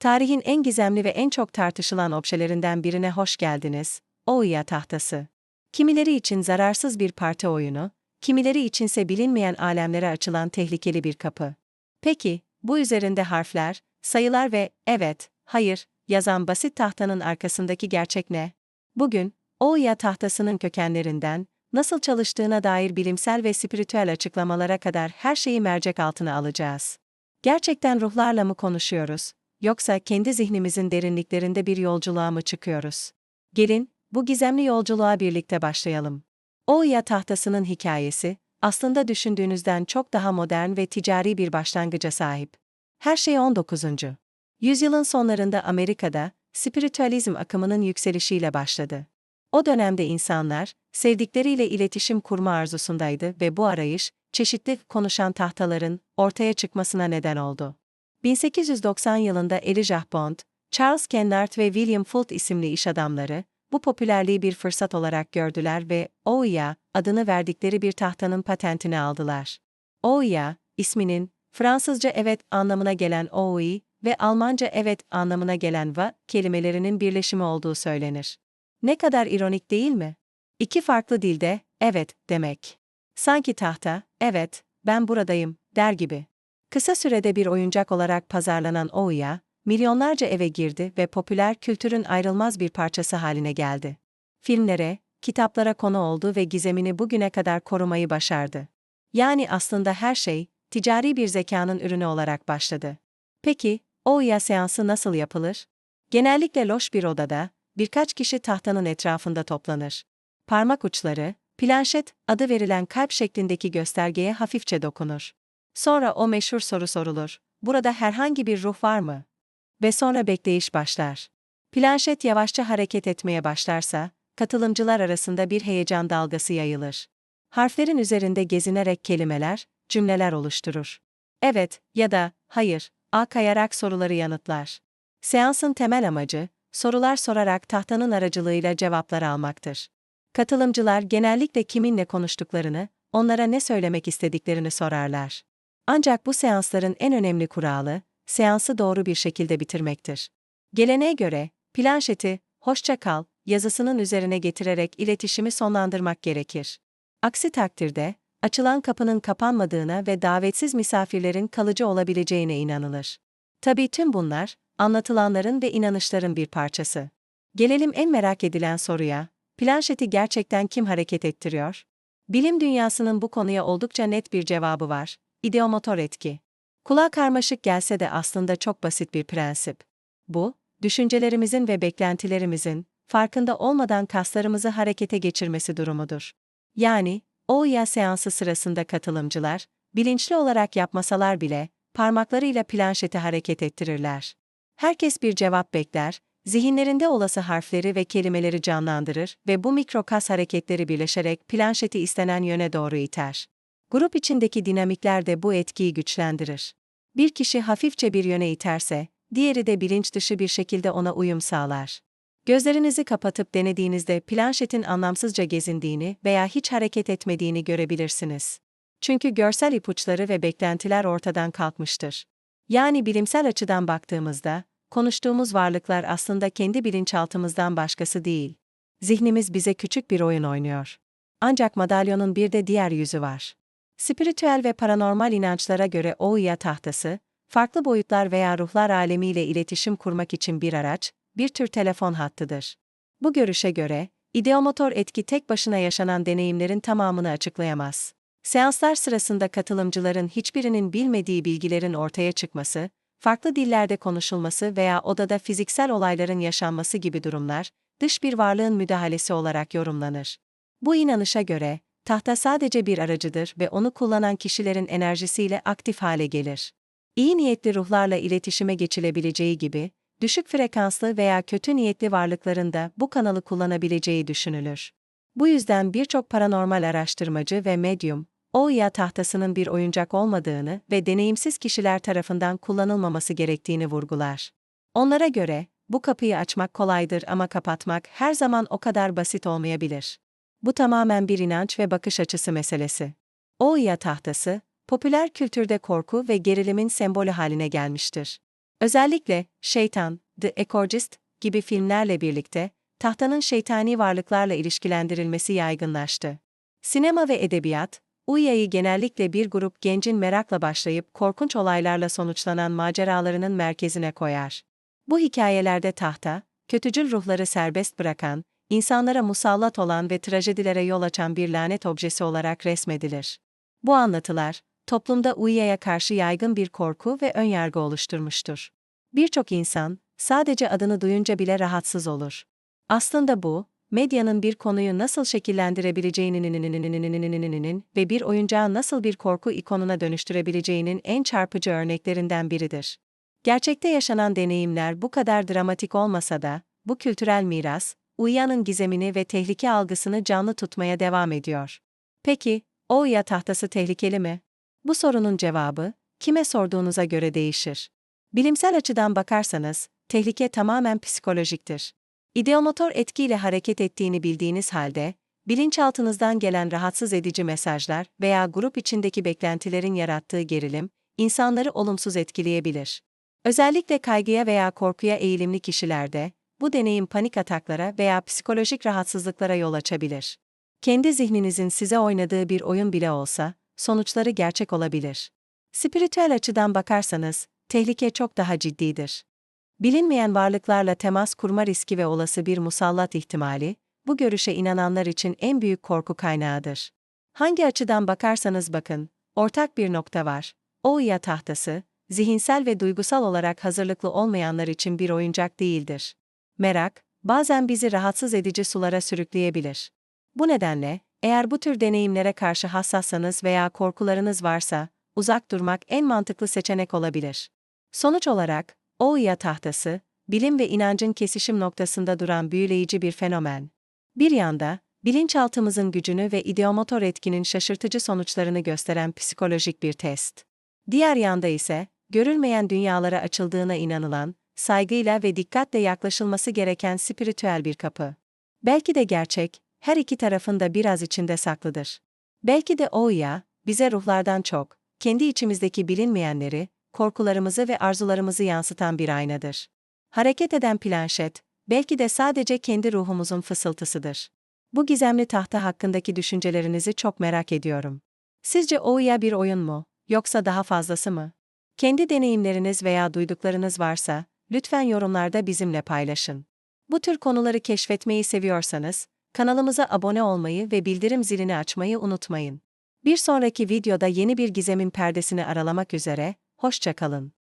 Tarihin en gizemli ve en çok tartışılan objelerinden birine hoş geldiniz. Ouya tahtası. Kimileri için zararsız bir parti oyunu, kimileri içinse bilinmeyen alemlere açılan tehlikeli bir kapı. Peki, bu üzerinde harfler, sayılar ve evet, hayır yazan basit tahtanın arkasındaki gerçek ne? Bugün, Ouya tahtasının kökenlerinden, nasıl çalıştığına dair bilimsel ve spiritüel açıklamalara kadar her şeyi mercek altına alacağız. Gerçekten ruhlarla mı konuşuyoruz, yoksa kendi zihnimizin derinliklerinde bir yolculuğa mı çıkıyoruz? Gelin, bu gizemli yolculuğa birlikte başlayalım. Ouya tahtasının hikayesi, aslında düşündüğünüzden çok daha modern ve ticari bir başlangıca sahip. Her şey 19. Yüzyılın sonlarında Amerika'da, spiritüalizm akımının yükselişiyle başladı. O dönemde insanlar, sevdikleriyle iletişim kurma arzusundaydı ve bu arayış, çeşitli konuşan tahtaların ortaya çıkmasına neden oldu. 1890 yılında Elijah Bond, Charles Kennard ve William Fult isimli iş adamları, bu popülerliği bir fırsat olarak gördüler ve Ouya adını verdikleri bir tahtanın patentini aldılar. Ouya, isminin Fransızca evet anlamına gelen oui ve Almanca evet anlamına gelen va kelimelerinin birleşimi olduğu söylenir. Ne kadar ironik değil mi? İki farklı dilde evet demek. Sanki tahta, evet, ben buradayım der gibi. Kısa sürede bir oyuncak olarak pazarlanan Ouya, milyonlarca eve girdi ve popüler kültürün ayrılmaz bir parçası haline geldi. Filmlere, kitaplara konu oldu ve gizemini bugüne kadar korumayı başardı. Yani aslında her şey, ticari bir zekanın ürünü olarak başladı. Peki, Ouya seansı nasıl yapılır? Genellikle loş bir odada, birkaç kişi tahtanın etrafında toplanır. Parmak uçları, planşet adı verilen kalp şeklindeki göstergeye hafifçe dokunur. Sonra o meşhur soru sorulur. Burada herhangi bir ruh var mı? Ve sonra bekleyiş başlar. Planşet yavaşça hareket etmeye başlarsa, katılımcılar arasında bir heyecan dalgası yayılır. Harflerin üzerinde gezinerek kelimeler, cümleler oluşturur. Evet ya da hayır, A kayarak soruları yanıtlar. Seansın temel amacı, sorular sorarak tahtanın aracılığıyla cevaplar almaktır. Katılımcılar genellikle kiminle konuştuklarını, onlara ne söylemek istediklerini sorarlar. Ancak bu seansların en önemli kuralı, seansı doğru bir şekilde bitirmektir. Geleneğe göre, planşeti, hoşça kal, yazısının üzerine getirerek iletişimi sonlandırmak gerekir. Aksi takdirde, açılan kapının kapanmadığına ve davetsiz misafirlerin kalıcı olabileceğine inanılır. Tabii tüm bunlar, anlatılanların ve inanışların bir parçası. Gelelim en merak edilen soruya, planşeti gerçekten kim hareket ettiriyor? Bilim dünyasının bu konuya oldukça net bir cevabı var, ideomotor etki. Kulağa karmaşık gelse de aslında çok basit bir prensip. Bu, düşüncelerimizin ve beklentilerimizin, farkında olmadan kaslarımızı harekete geçirmesi durumudur. Yani, OUYA seansı sırasında katılımcılar, bilinçli olarak yapmasalar bile, parmaklarıyla planşeti hareket ettirirler. Herkes bir cevap bekler, zihinlerinde olası harfleri ve kelimeleri canlandırır ve bu mikro kas hareketleri birleşerek planşeti istenen yöne doğru iter. Grup içindeki dinamikler de bu etkiyi güçlendirir. Bir kişi hafifçe bir yöne iterse, diğeri de bilinç dışı bir şekilde ona uyum sağlar. Gözlerinizi kapatıp denediğinizde planşetin anlamsızca gezindiğini veya hiç hareket etmediğini görebilirsiniz. Çünkü görsel ipuçları ve beklentiler ortadan kalkmıştır. Yani bilimsel açıdan baktığımızda, konuştuğumuz varlıklar aslında kendi bilinçaltımızdan başkası değil. Zihnimiz bize küçük bir oyun oynuyor. Ancak madalyonun bir de diğer yüzü var. Spiritüel ve paranormal inançlara göre Ouya tahtası, farklı boyutlar veya ruhlar alemiyle iletişim kurmak için bir araç, bir tür telefon hattıdır. Bu görüşe göre, ideomotor etki tek başına yaşanan deneyimlerin tamamını açıklayamaz. Seanslar sırasında katılımcıların hiçbirinin bilmediği bilgilerin ortaya çıkması, farklı dillerde konuşulması veya odada fiziksel olayların yaşanması gibi durumlar, dış bir varlığın müdahalesi olarak yorumlanır. Bu inanışa göre, tahta sadece bir aracıdır ve onu kullanan kişilerin enerjisiyle aktif hale gelir. İyi niyetli ruhlarla iletişime geçilebileceği gibi, düşük frekanslı veya kötü niyetli varlıkların da bu kanalı kullanabileceği düşünülür. Bu yüzden birçok paranormal araştırmacı ve medyum, Ouya tahtasının bir oyuncak olmadığını ve deneyimsiz kişiler tarafından kullanılmaması gerektiğini vurgular. Onlara göre, bu kapıyı açmak kolaydır ama kapatmak her zaman o kadar basit olmayabilir. Bu tamamen bir inanç ve bakış açısı meselesi. Ouya tahtası, popüler kültürde korku ve gerilimin sembolü haline gelmiştir. Özellikle Şeytan, The Ecologist gibi filmlerle birlikte tahtanın şeytani varlıklarla ilişkilendirilmesi yaygınlaştı. Sinema ve edebiyat, Uya'yı genellikle bir grup gencin merakla başlayıp korkunç olaylarla sonuçlanan maceralarının merkezine koyar. Bu hikayelerde tahta, kötücül ruhları serbest bırakan, insanlara musallat olan ve trajedilere yol açan bir lanet objesi olarak resmedilir. Bu anlatılar, toplumda Uya'ya karşı yaygın bir korku ve önyargı oluşturmuştur. Birçok insan, sadece adını duyunca bile rahatsız olur. Aslında bu, medyanın bir konuyu nasıl şekillendirebileceğinin ve bir oyuncağı nasıl bir korku ikonuna dönüştürebileceğinin en çarpıcı örneklerinden biridir. Gerçekte yaşanan deneyimler bu kadar dramatik olmasa da, bu kültürel miras, Uya'nın gizemini ve tehlike algısını canlı tutmaya devam ediyor. Peki, o Uya tahtası tehlikeli mi? Bu sorunun cevabı, kime sorduğunuza göre değişir. Bilimsel açıdan bakarsanız, tehlike tamamen psikolojiktir. İdeomotor etkiyle hareket ettiğini bildiğiniz halde, bilinçaltınızdan gelen rahatsız edici mesajlar veya grup içindeki beklentilerin yarattığı gerilim, insanları olumsuz etkileyebilir. Özellikle kaygıya veya korkuya eğilimli kişilerde, bu deneyim panik ataklara veya psikolojik rahatsızlıklara yol açabilir. Kendi zihninizin size oynadığı bir oyun bile olsa, sonuçları gerçek olabilir. Spiritüel açıdan bakarsanız, tehlike çok daha ciddidir. Bilinmeyen varlıklarla temas kurma riski ve olası bir musallat ihtimali, bu görüşe inananlar için en büyük korku kaynağıdır. Hangi açıdan bakarsanız bakın, ortak bir nokta var. O ya tahtası, zihinsel ve duygusal olarak hazırlıklı olmayanlar için bir oyuncak değildir. Merak, bazen bizi rahatsız edici sulara sürükleyebilir. Bu nedenle, eğer bu tür deneyimlere karşı hassassanız veya korkularınız varsa, uzak durmak en mantıklı seçenek olabilir. Sonuç olarak, Ouya tahtası, bilim ve inancın kesişim noktasında duran büyüleyici bir fenomen. Bir yanda, bilinçaltımızın gücünü ve ideomotor etkinin şaşırtıcı sonuçlarını gösteren psikolojik bir test. Diğer yanda ise, görülmeyen dünyalara açıldığına inanılan, saygıyla ve dikkatle yaklaşılması gereken spiritüel bir kapı. Belki de gerçek, her iki tarafın da biraz içinde saklıdır. Belki de Ouya, bize ruhlardan çok, kendi içimizdeki bilinmeyenleri, korkularımızı ve arzularımızı yansıtan bir aynadır. Hareket eden planşet, belki de sadece kendi ruhumuzun fısıltısıdır. Bu gizemli tahta hakkındaki düşüncelerinizi çok merak ediyorum. Sizce Ouya bir oyun mu, yoksa daha fazlası mı? Kendi deneyimleriniz veya duyduklarınız varsa, lütfen yorumlarda bizimle paylaşın. Bu tür konuları keşfetmeyi seviyorsanız, kanalımıza abone olmayı ve bildirim zilini açmayı unutmayın. Bir sonraki videoda yeni bir gizemin perdesini aralamak üzere, hoşça kalın.